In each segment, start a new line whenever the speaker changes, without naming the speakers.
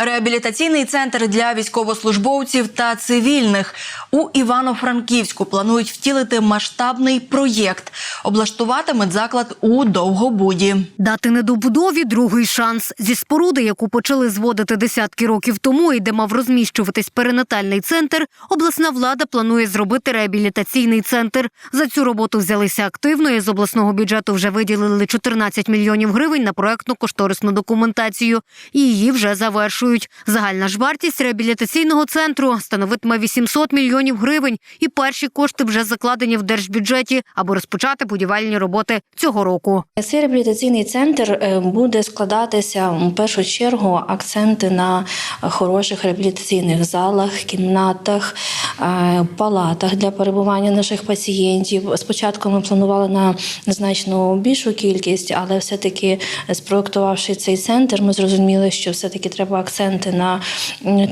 Реабілітаційний центр для військовослужбовців та цивільних у Івано-Франківську планують втілити масштабний проєкт. Облаштувати медзаклад у Довгобуді.
Дати недобудові другий шанс зі споруди, яку почали зводити десятки років тому, і де мав розміщуватись перинатальний центр. Обласна влада планує зробити реабілітаційний центр. За цю роботу взялися активно. і З обласного бюджету вже виділили 14 мільйонів гривень на проектну кошторисну документацію. Її вже завершують. Загальна ж вартість реабілітаційного центру становитиме 800 мільйонів гривень. І перші кошти вже закладені в держбюджеті, аби розпочати будівельні роботи цього року.
Цей реабілітаційний центр е, буде складатися в першу чергу акценти на хороших реабілітаційних залах, кімнатах, е, палатах для перебування наших пацієнтів. Спочатку ми планували на значно більшу кількість, але все-таки спроектувавши цей центр, ми зрозуміли, що все-таки треба акценти на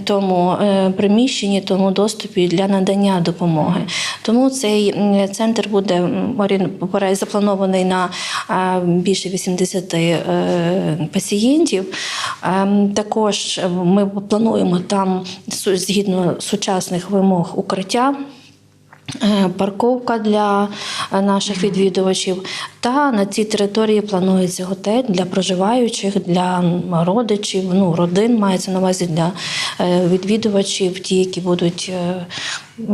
тому е, приміщенні, тому доступі для надання допомоги. Тому цей центр буде запланований на е, більше 80 е, пацієнтів. Ем, Також ми плануємо там згідно сучасних вимог укриття. е, Парковка для е, наших відвідувачів, та на цій території планується готель для проживаючих, для родичів, ну родин мається на увазі для е, відвідувачів, ті, які будуть е,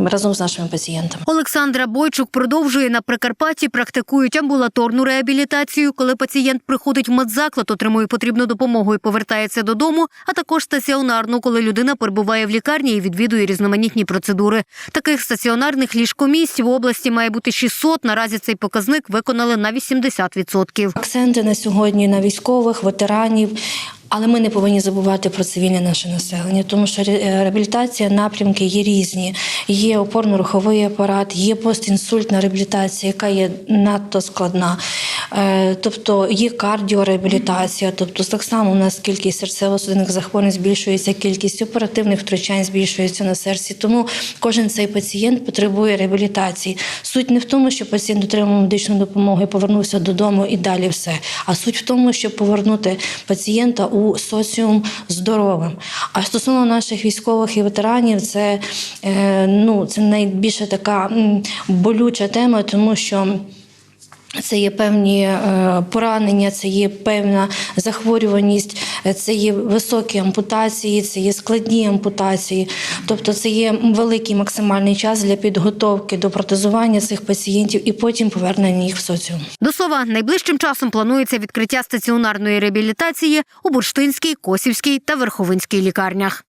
разом з нашими пацієнтами.
Олександра Бойчук продовжує на Прикарпатті практикують амбулаторну реабілітацію, коли пацієнт приходить в медзаклад, отримує потрібну допомогу і повертається додому, а також стаціонарну, коли людина перебуває в лікарні і відвідує різноманітні процедури. Таких стаціонарних ліжкомісць в області має бути 600. Наразі цей показник виконали на 80%.
Акценти на сьогодні на військових, ветеранів. Але ми не повинні забувати про цивільне наше населення, тому що е, реабілітація напрямки є різні. Є опорно-руховий апарат, є постінсультна реабілітація, яка є надто складна. Е, Тобто є кардіореабілітація, тобто так само у нас кількість серцево-судинних захворювань збільшується, кількість оперативних втручань збільшується на серці. Тому кожен цей пацієнт потребує реабілітації. Суть не в тому, що пацієнт отримав медичну допомогу і повернувся додому і далі все. А суть в тому, щоб повернути пацієнта у соціум здоровим. А стосовно наших військових і ветеранів, це, е, ну, це найбільше така болюча тема, тому що. Це є певні е, поранення, це є певна захворюваність, е, це є високі ампутації, це є складні ампутації. Тобто це є великий максимальний час для підготовки до протезування цих пацієнтів і потім повернення їх в соціум.
До слова, найближчим часом планується відкриття стаціонарної реабілітації у Бурштинській, Косівській та Верховинській лікарнях.